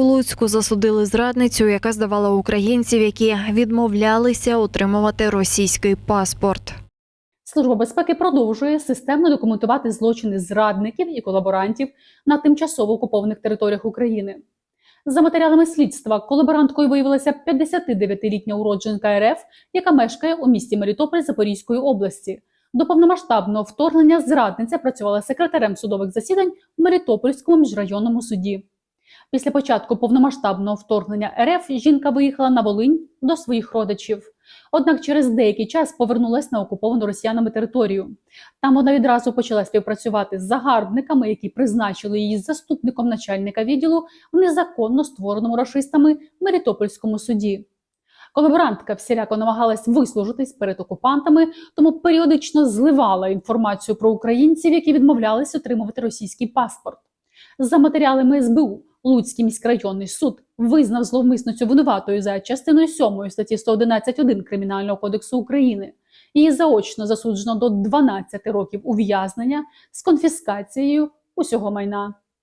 У Луцьку засудили зрадницю, яка здавала українців, які відмовлялися отримувати російський паспорт. Служба безпеки продовжує системно документувати злочини зрадників і колаборантів на тимчасово окупованих територіях України. За матеріалами слідства, колаборанткою виявилася 59-літня уродженка РФ, яка мешкає у місті Мелітополь Запорізької області. До повномасштабного вторгнення зрадниця працювала секретарем судових засідань в Мелітопольському міжрайонному суді. Після початку повномасштабного вторгнення РФ жінка виїхала на Волинь до своїх родичів. Однак через деякий час повернулась на окуповану росіянами територію. Там вона відразу почала співпрацювати з загарбниками, які призначили її заступником начальника відділу в незаконно створеному рашистами Мелітопольському суді. Колаборантка всіляко намагалась вислужитись перед окупантами, тому періодично зливала інформацію про українців, які відмовлялись отримувати російський паспорт. За матеріалами СБУ Луцький міськрайонний суд визнав зловмисницю винуватою за частиною 7 статті 111.1 Кримінального кодексу України. Її заочно засуджено до 12 років ув'язнення з конфіскацією усього майна.